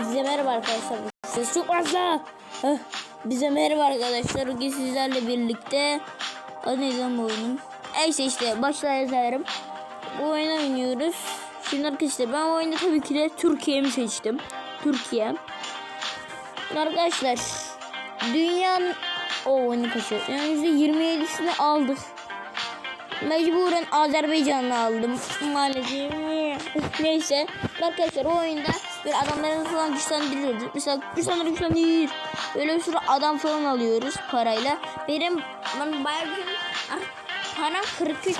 Bize merhaba arkadaşlar. Ses çok fazla. Heh, Bize merhaba arkadaşlar. Bugün sizlerle birlikte neydi lan bu oyunun? Neyse işte başla yazarım. Bu oyunu oynuyoruz. Şimdi arkadaşlar ben bu oyunda tabii ki de Türkiye'mi seçtim. Türkiye. Arkadaşlar dünyanın o oyunu kaçıyor. Yani %27'sini aldık. Mecburen Azerbaycan'la aldım. Maalesef. Neyse. Arkadaşlar o oyunda böyle adamların falan güçlendiriyoruz. Mesela güçlendir güçlendir. Böyle bir sürü adam falan alıyoruz parayla. Benim ben bayağı bir ah, param 43.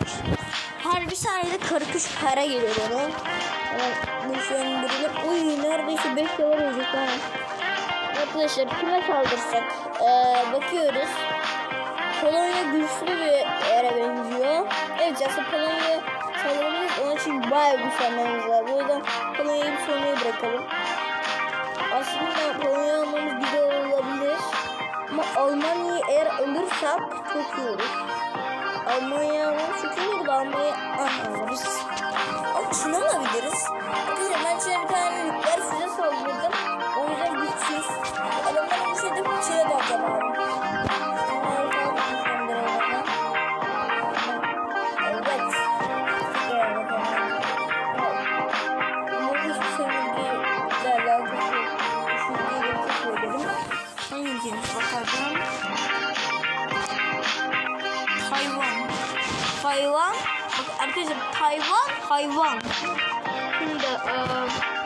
Her bir saniyede 43 para geliyor bana. Hemen güçlendirelim. Uy neredeyse 5 dolar olacak ha. Arkadaşlar kime saldırsak? Ee, bakıyoruz. Polonya güçlü bir yere benziyor. Evet aslında Polonya için bayağı güçlenmemiz var. Bu yüzden Polonya'yı bir sonraya bırakalım. Aslında Polonya almamız güzel olabilir. Ama Almanya'yı eğer alırsak çok iyi olur. Almanya almamız çok iyi olur da Almanya ah, alırız. Ama Çin alabiliriz. Arkadaşlar ben Çin'e bir tane saldırdım. Hayvan. Bak arkadaşlar hayvan hayvan. Şimdi eee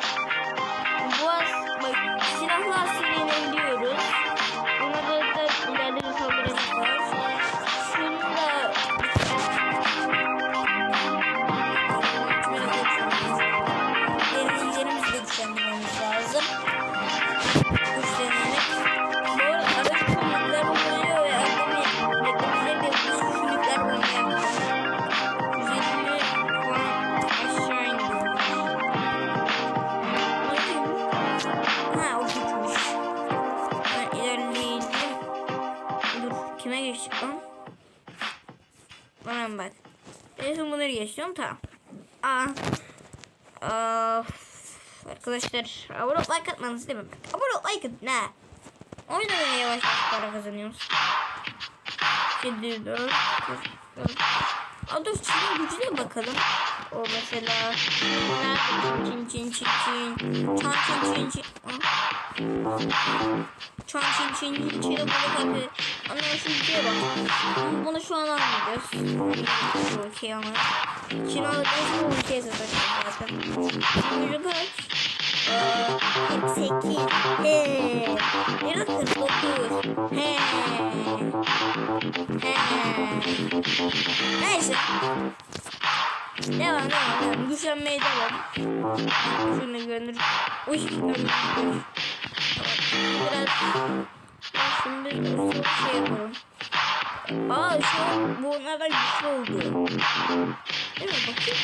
geçiyorum tamam. Aa. Aa. Arkadaşlar abone ol like atmanız değil mi? Abone ol like atın ha. O yüzden öyle yavaş yavaş para kazanıyoruz. 7 4 Aa dur Çin'in gücüne bakalım. O mesela Çin Çin Çin Çin Çan Çin Çin Çin. Çan Çin Çin Çin Çin'e balık abi. Ülkeye bak. Bunu şu an anlayacağız. Bu ülkeyi ama. Çin sonra bu ülkeye satacağız zaten. Gücü kaç? Ee, 48. He. Biraz 49. He. He. Neyse. Devam devam devam. Güçlenmeye devam. Şunu gönder. Uy. Biraz. Şimdi bir şey yapalım. Aa şu an bu onlardan güçlü oldu. Değil mi? Bakayım.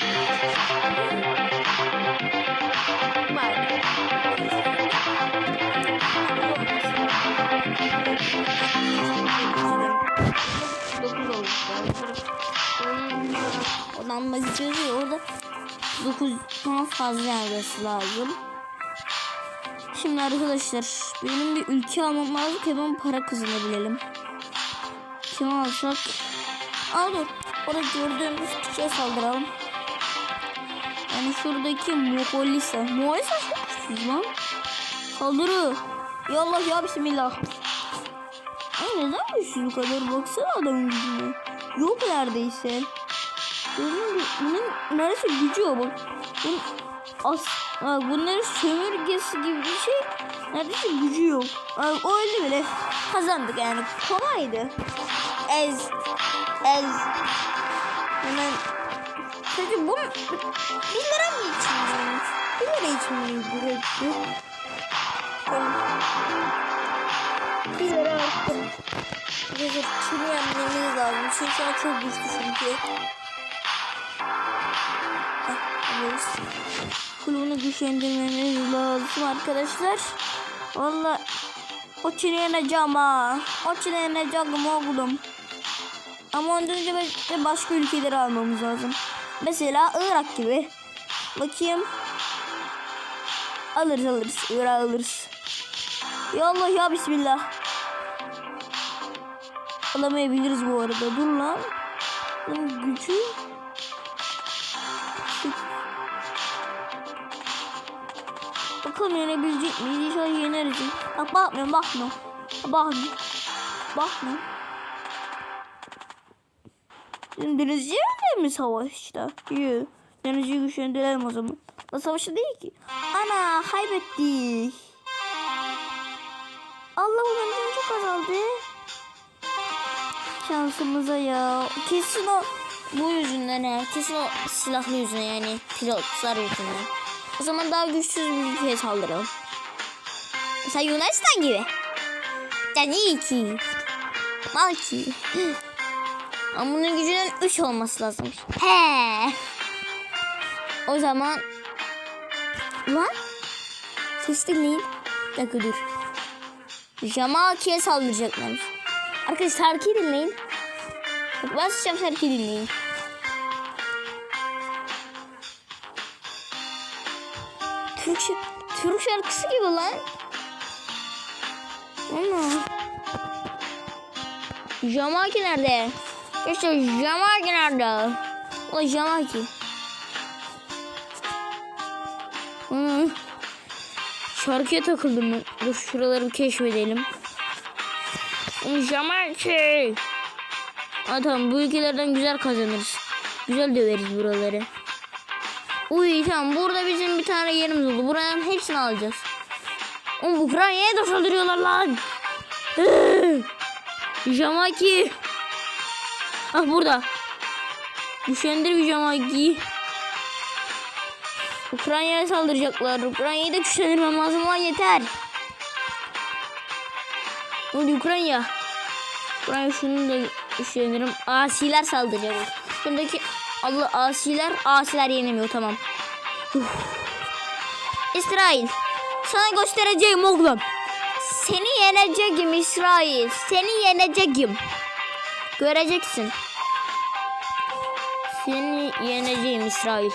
Bak. Dokuz olmuş. Odan bakacağız ya orada 9'dan fazla yazması lazım. Şimdi arkadaşlar benim bir ülke almam lazım ki ben para kazanabilelim. Kim alsak? Al dur. Orada gördüğümüz kişiye saldıralım. Yani şuradaki Moğolisa. Moğolisa çok güçsüz lan. Saldırı. Ya Allah ya Bismillah. Ay neden güçsüz bu kadar? Baksana adamın gücüne. Yok neredeyse. Mü? Bunun neredeyse gücü yok bak. Bunun as ha, bunların sömürgesi gibi bir şey. Neredeyse gücü yok. Ha, o öyle bile kazandık yani. Kolaydı. Ez. Ez. Hemen. Peki bu bir lira mı için? Bir lira için mi bu hepsi? Bir lira arttı. Çin'i yenmemiz lazım. Çin şu an çok güçlü çünkü. Heh, alıyoruz. Kulübünü güçlendirmemiz lazım arkadaşlar. Valla o Çin'i yeneceğim ha. O Çin'i yeneceğim oğlum. Ama ondan önce de başka ülkeleri almamız lazım. Mesela Irak gibi. Bakayım. Alırız alırız. Irak alırız. Ya Allah ya Bismillah. Alamayabiliriz bu arada. Dur lan. Bunun gücü. Bakalım yenebilecek miyiz? İnşallah yeneriz. Bak bakmıyorum bakmıyorum. Bakmıyorum. Bakmıyorum. Şimdi denizciyle mi savaşta? Yok. Denizciyi güçlendirelim o zaman. O savaşı değil ki. Ana kaybettik. Allah ulan çok azaldı. Şansımıza ya. Kesin o bu yüzünden ya. Kesin o silahlı yüzünden yani pilotlar yüzünden. O zaman daha güçsüz bir ülkeye saldıralım. Mesela Yunanistan gibi. Tabii ki. Belki. Ama bunun gücünün 3 olması lazım. He. O zaman Lan Ses dinleyin Bir dakika dur Jamaki'ye saldıracaklarmış Arkadaşlar şarkıyı dinleyin Bak ben sıçacağım dinleyin Türk, Türk şarkısı gibi lan Ama Jamaki nerede? İşte Jamaki nerede? O Jamaki Hı. Şarkıya takıldım ben. Dur şuraları keşfedelim. Jamaica. Ha tamam bu ülkelerden güzel kazanırız. Güzel döveriz buraları. Uy tamam burada bizim bir tane yerimiz oldu. Buranın hepsini alacağız. Oğlum Ukrayna'ya da saldırıyorlar lan. Jamaica. Ah burada. Güçlendir bir Jamaika'yı. Ukrayna'ya saldıracaklar. Ukrayna'yı da güçlendirmem lazım lan yeter. Hadi Ukrayna. Ukrayna şunu da güçlendiririm. Asiler saldıracak. Şuradaki Allah asiler asiler yenemiyor tamam. Uf. İsrail. Sana göstereceğim oğlum. Seni yeneceğim İsrail. Seni yeneceğim. Göreceksin. Seni yeneceğim İsrail.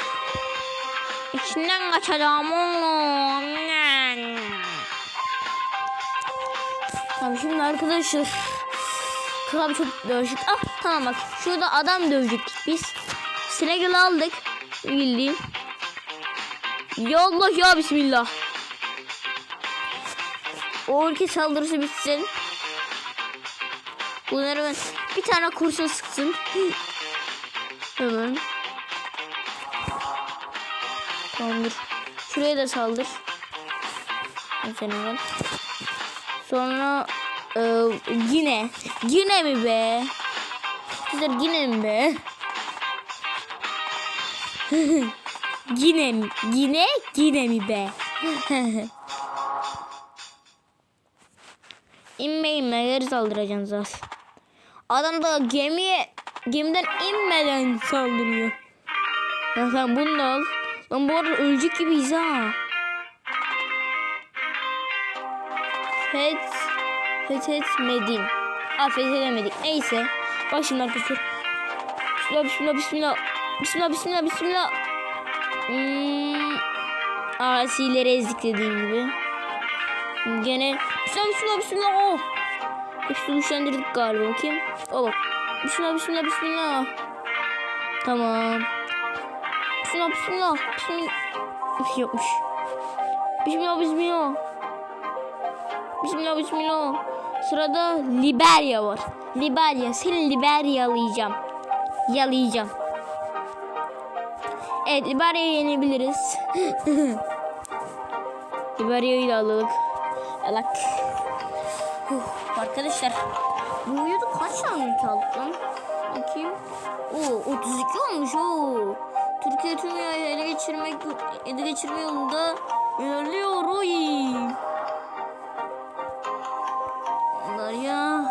İçinden kaçacağım oğlum. Tamam şimdi arkadaşlar. Kral çok dövüşük. Ah tamam bak şurada adam dövecektik biz. Senegal aldık. Bildiğin. Ya Allah ya Bismillah. O ülke saldırısı bitsin. Bunları ben bir tane kurşun sıksın. Hemen. Tamamdır. Şuraya da saldır. Senegal. Sonra e, yine. Yine mi be? Güzel yine mi be? yine mi? Yine yine mi be? inme inme geri saldıracaksınız az. Adam da gemiye gemiden inmeden saldırıyor. Ya sen bunu da al. Lan bu arada ölecek gibiyiz ha. Feth fethetmedim. Aa fethedemedik. Neyse. Şimdi arkadaşlar. Bismillah bismillah bismillah. Bismillah bismillah bismillah. Hmm. Asileri ezdik dediğim gibi. Gene bismillah bismillah bismillah. Oh. Hepsini güçlendirdik galiba. Bakayım. O bak. Bismillah bismillah bismillah. Tamam. Bismillah bismillah. Bismillah. Yokmuş. Bismillah bismillah. Bismillah bismillah. Sırada Liberya var. Liberya. Seni Liberyalayacağım. Yalayacağım. Evet Liberya'yı yenebiliriz. Liberya'yı da alalım. Alak. Huh, arkadaşlar. Bu videoda kaç tane ülke aldık lan? Bakayım. Oo 32 olmuş o. Türkiye tüm ele geçirmek ele geçirme yolunda ilerliyor. Oy. Bunlar ya.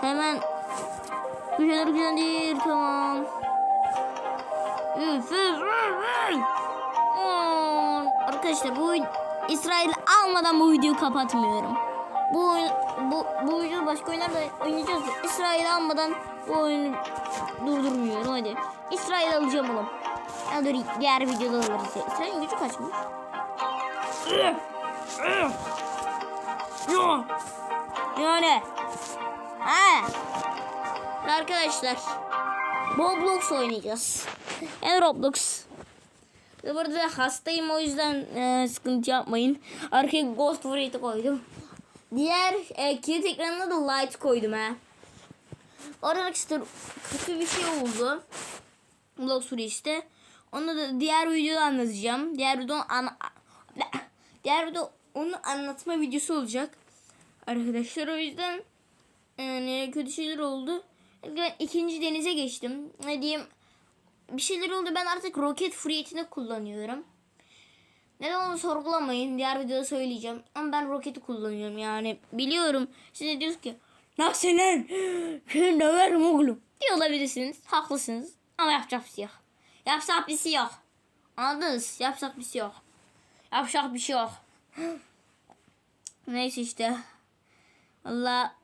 Hemen güçlenir güçlendir tamam. Arkadaşlar bu İsrail almadan bu videoyu kapatmıyorum. Bu oyun, bu bu video başka oyunlarda oynayacağız. İsrail almadan bu oyunu durdurmuyorum hadi. İsrail alacağım oğlum. Ya dur diğer videoda alırız. İsrail'in gücü kaçmış? Yok. Yani. Ha. Arkadaşlar. Roblox oynayacağız. En Roblox. Ve Burada hastayım o yüzden e, sıkıntı yapmayın. Arkaya Ghost Wraith'i koydum. Diğer e, kilit ekranına da light koydum ha. Orada işte kötü bir şey oldu. Roblox işte. Onu da diğer videoda anlatacağım. Diğer videoda an diğer video onu anlatma videosu olacak. Arkadaşlar o yüzden yani kötü şeyler oldu. İkinci denize geçtim. Ne diyeyim? Bir şeyler oldu. Ben artık roket friyetini kullanıyorum. Neden onu sorgulamayın. Diğer videoda söyleyeceğim. Ama ben roketi kullanıyorum yani. Biliyorum. Siz de diyorsunuz ki Nasıl lan? Seni döverim oğlum. Diye olabilirsiniz. Haklısınız. Ama yapacak bir şey yok. Yapacak bir şey yok. Anladınız? Yapacak bir şey yok. Yapacak bir şey yok. Neyse işte. Allah.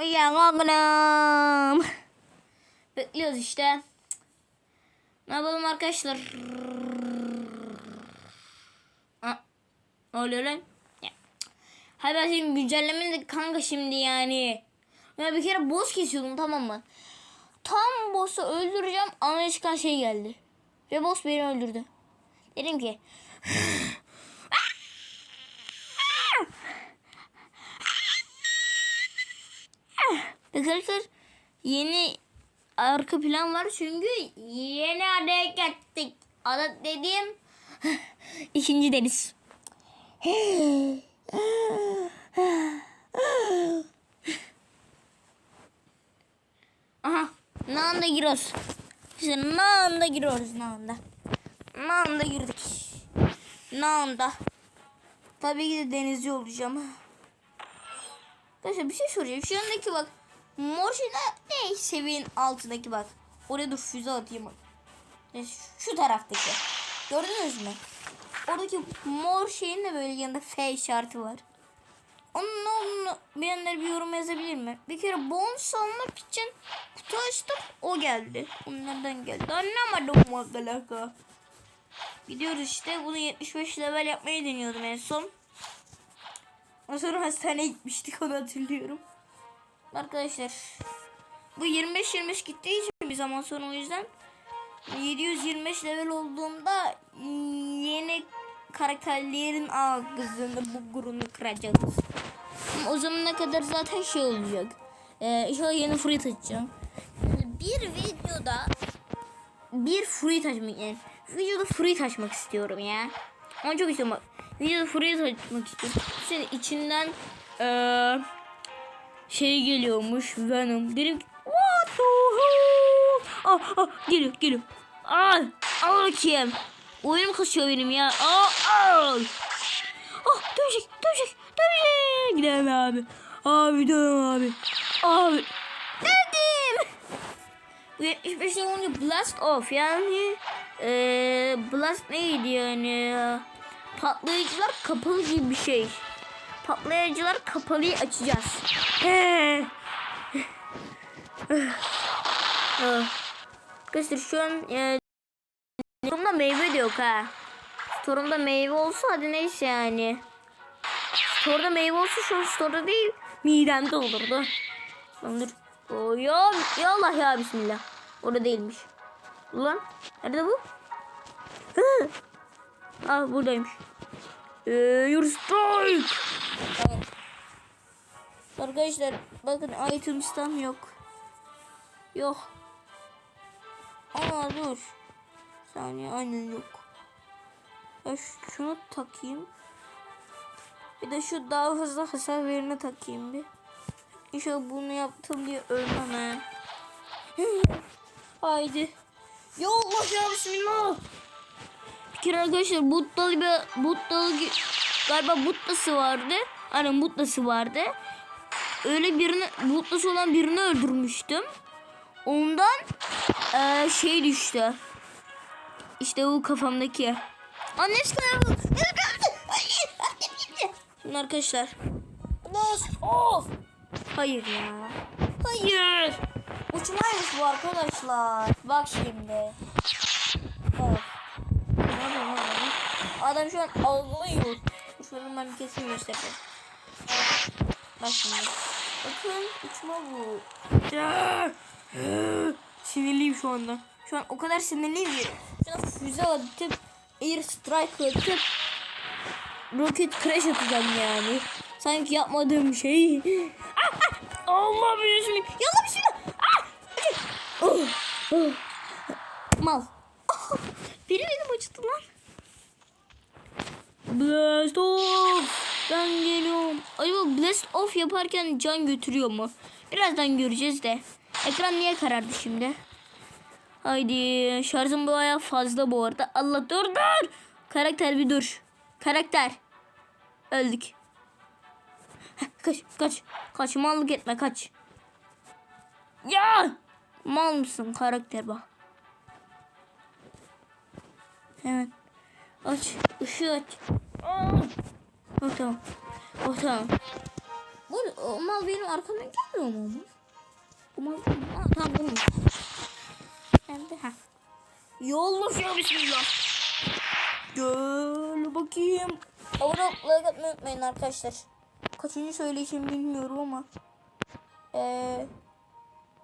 Uyanalım. Bekliyoruz işte. Ne yapalım arkadaşlar? Aa, Ne lan? Hayır ben senin güncellemen de kanka şimdi yani. Ya bir kere boss kesiyordum tamam mı? Tam boss'u öldüreceğim ana çıkan şey geldi. Ve boss beni öldürdü. Dedim ki Arkadaşlar yeni arka plan var çünkü yeni hareket ettik. Adı dediğim ikinci deniz. Aha, ne anda giriyoruz. İşte ne anda giriyoruz. Ne anda girdik. Ne anda. Tabii ki de denizci olacağım. Arkadaşlar bir şey soracağım. Şu andaki bak. Şeyler ne? Seviyenin altındaki bak. Oraya dur füze atayım. Şu taraftaki. Gördünüz mü? Oradaki mor şeyin de böyle yanında F işareti var. Onun ne olduğunu bilenler bir yorum yazabilir mi? Bir kere bonus almak için kutu açtım. O geldi. O nereden geldi? Anlamadım o alaka. Gidiyoruz işte. Bunu 75 level yapmayı deniyordum en son. Ondan sonra hastaneye gitmiştik onu hatırlıyorum. Arkadaşlar bu 25-25 gittiği için bir zaman sonra o yüzden 725 level olduğumda yeni karakterlerin ağzını bugurunu kıracağız. Ama o zamana kadar zaten şey olacak. Ee, inşallah yeni fruit açacağım. Bir videoda bir fruit açmak yani videoda fruit açmak istiyorum ya. Onu çok istiyorum bak. Videoda fruit açmak istiyorum. Senin içinden eee şey geliyormuş Venom. Ki what the hell? Ah, ah, geliyor geliyor. Al al bakayım. Oyunum kasıyor benim ya. Al al. Ah dövecek dövecek dövecek. Gidelim abi. Abi dövüm abi. Abi. Dedim. Bu 75 olunca blast off yani eee blast neydi yani patlayıcılar kapalı gibi bir şey. Patlayıcılar kapalıyı açacağız. He. Arkadaşlar şu an e, Storm'da meyve de yok ha. Storm'da meyve olsa hadi neyse yani. Store'da meyve olsa şu an store'da değil midemde olurdu. Lan dur. Oo, ya, ya Allah ya bismillah. Orada değilmiş. Ulan nerede bu? Hı. Ah buradaymış. Ee, your strike. Tamam. Arkadaşlar bakın items tam yok. Yok. Aa dur. Saniye aynen yok. Ya şunu takayım. Bir de şu daha hızlı hasar verine takayım bir. İnşallah bunu yaptım diye ölmem he. Haydi. Ya Allah ya bismillah. Bir kere arkadaşlar Buttalı bir Buttalı galiba Buttası vardı. Aynen Buttası vardı. Öyle birini Buttası olan birini öldürmüştüm. Ondan eee, şey düştü. İşte bu kafamdaki. Annesi kadar Şimdi arkadaşlar. Nasıl? Of. Hayır ya. Hayır. Uçmaymış bu arkadaşlar. Bak şimdi. Of. Adam şu an ağlıyor. Şuradan bir kesin göstereyim. Bak şimdi. Bakın uçma bu. Sinirliyim şu anda. Şu an o kadar sinirliyim ki. Şu an füze atıp air strike atıp roket crash atacağım yani. Sanki yapmadığım şey. Ah, ah. Allah bismillah. Yallah bismillah. Ah. Oh. Oh. Mal. Ah. Benim elim acıdı lan. Blast off. Ben geliyorum. Acaba blast off yaparken can götürüyor mu? Birazdan göreceğiz de. Ekran niye karardı şimdi? Haydi şarjım bayağı fazla bu arada. Allah dur dur. Karakter bir dur. Karakter. Öldük. Heh, Kaç kaç. Kaç mallık etme kaç. Ya. Mal mısın karakter bak. Hemen. Aç. ışığı aç. Oh, tamam. Oh, tamam. Bu o mal benim arkamdan gelmiyor mu? O mal Aa, tamam bunu. Ben de ha. Yolla ya bismillah. Gel bakayım. Abone olmayı unutmayın arkadaşlar. Kaçıncı söyleyişim bilmiyorum ama. Eee.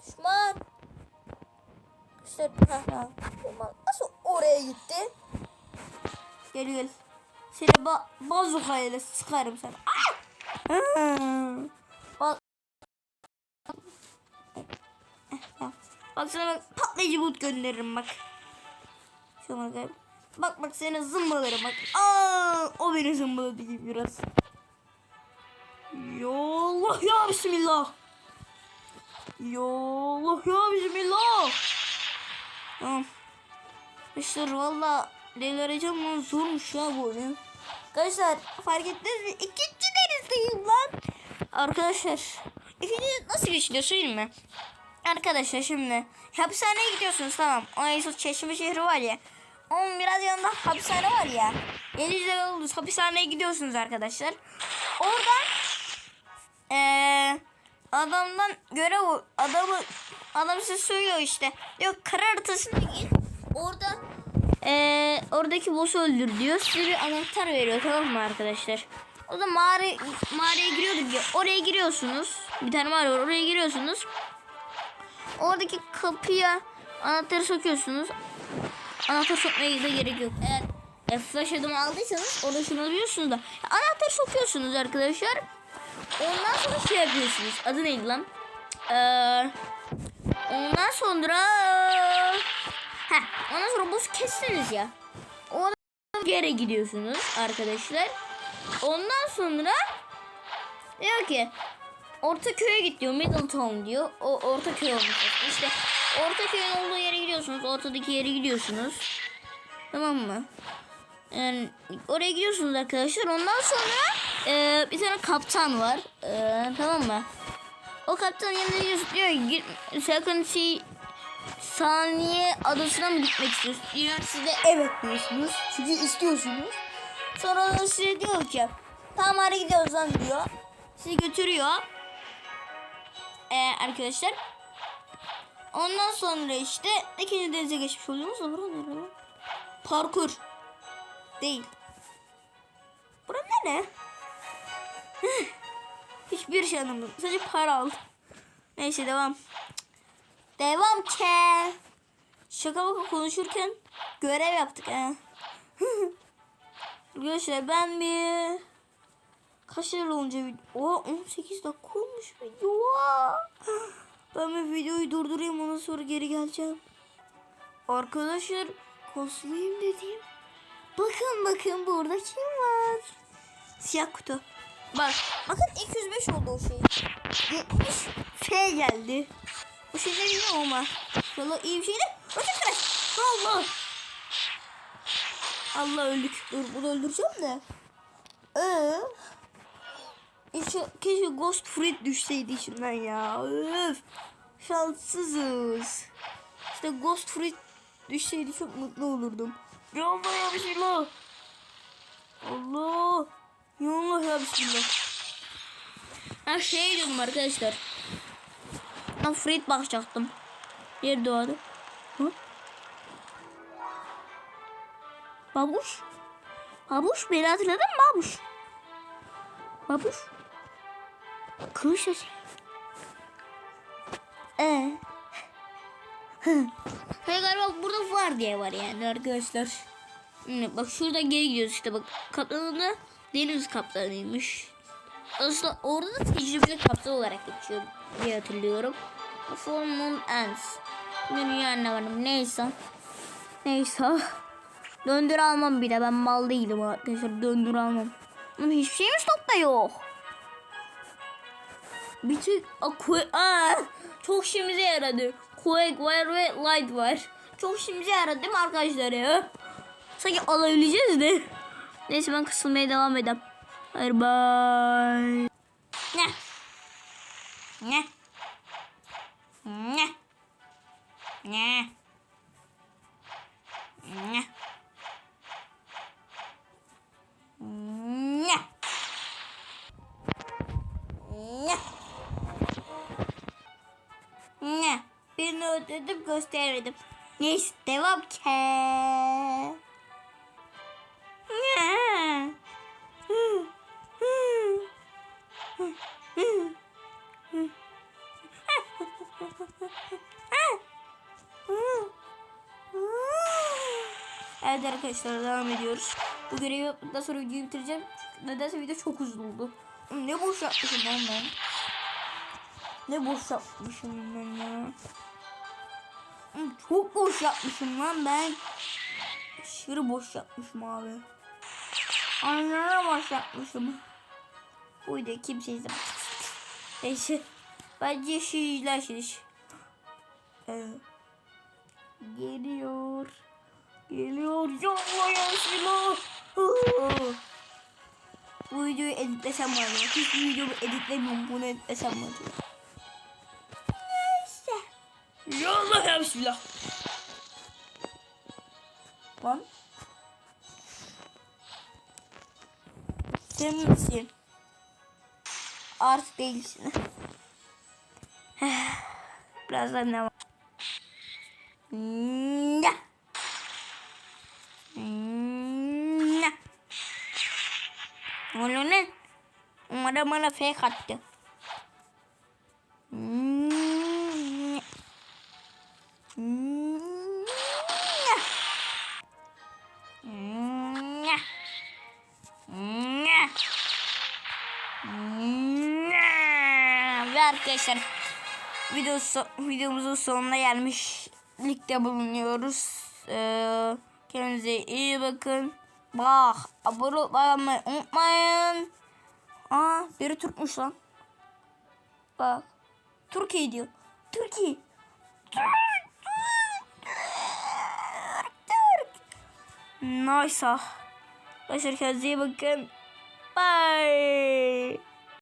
Düşman. İşte ha ha. Nasıl oraya gitti? Gel gel. Seni ba bazuka ile sıkarım sana. Ah! Bak. Bak sana bak patlayıcı bulut gönderirim bak. Şuna gel. Bak bak seni zımbalarım bak. Aa, o beni zımbaladı gibi biraz. Yallah ya bismillah. Yallah ya bismillah. Tamam. Arkadaşlar valla delireceğim lan zormuş ya bu oyun. Arkadaşlar fark ettiniz mi? İkinci denizdeyim lan. Arkadaşlar ikinci nasıl geçiliyor söyleyeyim mi? Arkadaşlar şimdi hapishaneye gidiyorsunuz tamam. O Yusuf Çeşme şehri var ya. Onun biraz yanında hapishane var ya. Elinizde yolunuz hapishaneye gidiyorsunuz arkadaşlar. Oradan eee adamdan görev adamı adam size söylüyor işte. Diyor kara haritasına git. Orada eee oradaki boss'u öldür diyor. Size bir anahtar veriyor tamam mı arkadaşlar? O da mağara, mağaraya giriyorduk ya. Oraya giriyorsunuz. Bir tane mağara var. Oraya giriyorsunuz. Oradaki kapıya anahtarı sokuyorsunuz. Anahtar sokmaya da gerek yok. Eğer e, flash adımı aldıysanız orada şunu alıyorsunuz da. Anahtarı sokuyorsunuz arkadaşlar. Ondan sonra şey yapıyorsunuz. Adı neydi lan? Ee, ondan sonra Heh, ondan sonra buz kestiniz ya. Oradan geri gidiyorsunuz arkadaşlar. Ondan sonra diyor ki Orta köye git diyor. Middletown diyor. O orta köy olmuş. İşte orta köyün olduğu yere gidiyorsunuz. Ortadaki yere gidiyorsunuz. Tamam mı? Yani oraya gidiyorsunuz arkadaşlar. Ondan sonra e, bir tane kaptan var. E, tamam mı? O kaptan yanına gidiyorsun. Diyor ki "Git- sakın şey saniye adasına mı gitmek istiyorsun? Diyor. Siz de evet diyorsunuz. Çünkü istiyorsunuz. Sonra da size diyor ki tamam hadi gidiyoruz lan diyor. Sizi götürüyor. Ee, arkadaşlar. Ondan sonra işte ikinci denize geçmiş oluyoruz. Bura ne lan? Parkur. Değil. Bura ne ne? Hıh. Hiçbir şey anlamadım. Sadece para aldım. Neyse devam. Devam ke. Şaka baka konuşurken görev yaptık ha. Arkadaşlar ben bir kaç yıl önce video... Oha 18 dakika olmuş video. Ben bir videoyu durdurayım ondan sonra geri geleceğim. Arkadaşlar koslayayım dediğim. Bakın bakın burada kim var? Siyah kutu. Bak bakın 205 oldu o şey. 70 F geldi. Bu şey ne bilmiyorum ama. Valla iyi bir şey de. Crash. Allah. Allah öldük. Dur bunu öldüreceğim de. Ee, işte, keşke Ghost Fruit düşseydi içimden ya. Öf. Şanssızız. İşte Ghost Fruit düşseydi çok mutlu olurdum. Ya Allah ya bismillah. Allah. Ya Allah ya bismillah. Ha şey diyordum arkadaşlar. Ben Fruit bakacaktım. Yer doğdu. Hı? Babuş. Babuş beni hatırladın mı babuş? Babuş. Kılıç sesi. Ee. Hayır galiba burada var diye var yani arkadaşlar. Bak şurada geri gidiyoruz işte bak. Kaptanın da deniz kaptanıymış. Aslında orada da tecrübeli kaptan olarak geçiyor diye hatırlıyorum. Full Moon Ends. Dünya anlamadım. Neyse. Neyse. Döndür almam bir de. Ben mal değilim arkadaşlar. Döndür almam. Ama hiçbir şeyimiz topta yok. Bir tek Aa, çok işimize yaradı. Quake var ve Light var. Çok işimize yaradı değil mi arkadaşlar ya? Sanki alabileceğiz de. Neyse ben kısılmaya devam edeyim. Hayır bye. Ne? Ne? Ne? Ne? Ne? Ne? Ne? Ne? Birini öldürdüm göstermedim. Neyse devam ki. Arkadaşlar devam ediyoruz. Bu görevi yaptıktan sonra videoyu bitireceğim. Çünkü nedense video çok uzun oldu. Ne boş yapmışım lan ben. Ne boş yapmışım ben ya. Çok boş yapmışım lan ben. Aşırı boş yapmışım abi. Anlara boş yapmışım. Bu videoyu kimse izlemez. Neyse. Bence şu izlersiniz. Ee, geliyor. Geliyor. Yolla silah. Bu videoyu editlesem var ya. Hiç videomu editlemiyorum. Bunu editlesem var ya. Neyse. Yolla ya bismillah. Lan. Sen misin? Artık değilsin. Birazdan ne var? Ne? Ne? Oğlum ne? Umarım bana fake attı. Ve arkadaşlar video so- videomuzun sonuna gelmiş. Ligde bulunuyoruz. Ee, kendinize iyi bakın. Bak abone olmayı unutmayın. Aa biri Türkmüş lan. Bak. Türkiye diyor. Türkiye. Türk. Türk. Türk. Nice. Arkadaşlar kendinize iyi bakın. Bye.